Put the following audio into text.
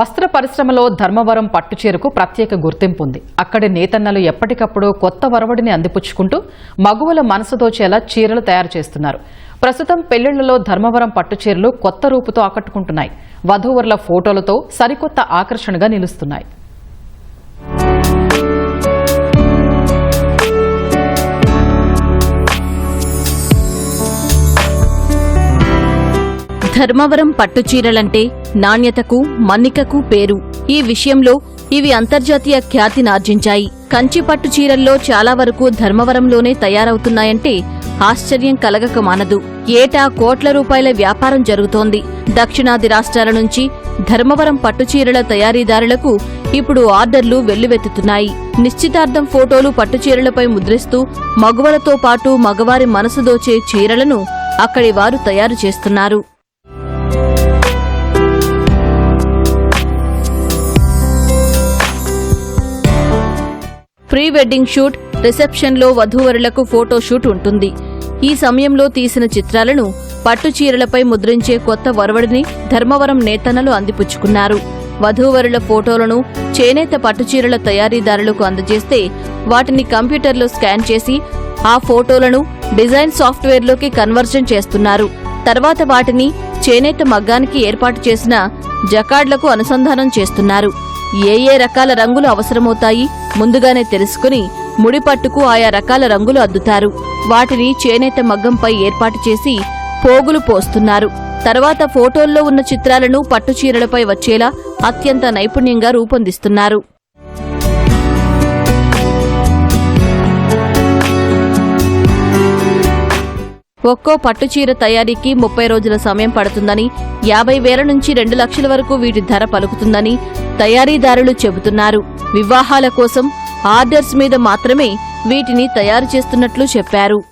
వస్త్ర పరిశ్రమలో ధర్మవరం పట్టుచీరకు ప్రత్యేక గుర్తింపు ఉంది. అక్కడి నేతన్నలు ఎప్పటికప్పుడు కొత్త వరవడిని అందిపుచ్చుకుంటూ మగువల మనసు దోచేలా చీరలు తయారు చేస్తున్నారు. ప్రస్తుతం పెళ్ళిళ్ళలో ధర్మవరం పట్టుచీరలు కొత్త రూపుతో ఆకట్టుకుంటున్నాయి. వధూవరుల ఫోటోలతో సరికొత్త ఆకర్షణగా నిలుస్తున్నాయి. ధర్మవరం పట్టుచీరలంటే నాణ్యతకు మన్నికకు పేరు. ఈ విషయంలో ఇవి అంతర్జాతీయ ఖ్యాతినార్జించాయి కంచి పట్టు చీరల్లో చాలా వరకు ధర్మవరంలోనే తయారవుతున్నాయంటే ఆశ్చర్యం కలగక మానదు. ఏటా కోట్ల రూపాయల వ్యాపారం జరుగుతోంది. దక్షిణాది రాష్ట్రాల నుంచి ధర్మవరం పట్టుచీరల తయారీదారులకు ఇప్పుడు ఆర్డర్లు వెల్లువెత్తుతున్నాయి. నిశ్చితార్థం ఫోటోలు పట్టుచీరలపై ముద్రిస్తూ మగువలతో పాటు మగవారి మనసు దోచే చీరలను అక్కడి వారు తయారు చేస్తున్నారు. ప్రీ వెడ్డింగ్ షూట్ రిసెప్షన్లో వధూవరులకు ఫోటోషూట్ ఉంటుంది. ఈ సమయంలో తీసిన చిత్రాలను పట్టు చీరలపై ముద్రించే కొత్త వరవడిని ధర్మవరం నేతన్నలు అందిపుచ్చుకున్నారు. వధూవరుల ఫోటోలను చేనేత పట్టుచీరల తయారీదారులకు అందజేస్తే వాటిని కంప్యూటర్లో స్కాన్ చేసి ఆ ఫోటోలను డిజైన్ సాఫ్ట్వేర్లోకి కన్వర్జన్ చేస్తున్నారు. తర్వాత వాటిని చేనేత మగ్గానికి ఏర్పాటు చేసిన జకాడ్లకు అనుసంధానం చేస్తున్నారు. ఏ ఏ రకాల రంగులు అవసరమవుతాయి ముందుగానే తెలుసుకుని ముడిపట్టుకు ఆయా రకాల రంగులు అద్దుతారు. వాటిని చేనేత మగ్గంపై ఏర్పాటు చేసి పోగులు పోస్తున్నారు. తర్వాత ఫోటోల్లో ఉన్న చిత్రాలను పట్టుచీరలపై వచ్చేలా అత్యంత నైపుణ్యంగా రూపొందిస్తున్నారు. ఒక్కో పట్టుచీర తయారీకి ముప్పై రోజుల సమయం పడుతుందని యాభై వేల నుంచి రెండు లక్షల వరకు వీటి ధర పలుకుతుందని తయారీదారులు చెబుతున్నారు. వివాహాల కోసం ఆర్డర్స్ మీద మాత్రమే వీటిని తయారు చేస్తున్నట్లు చెప్పారు.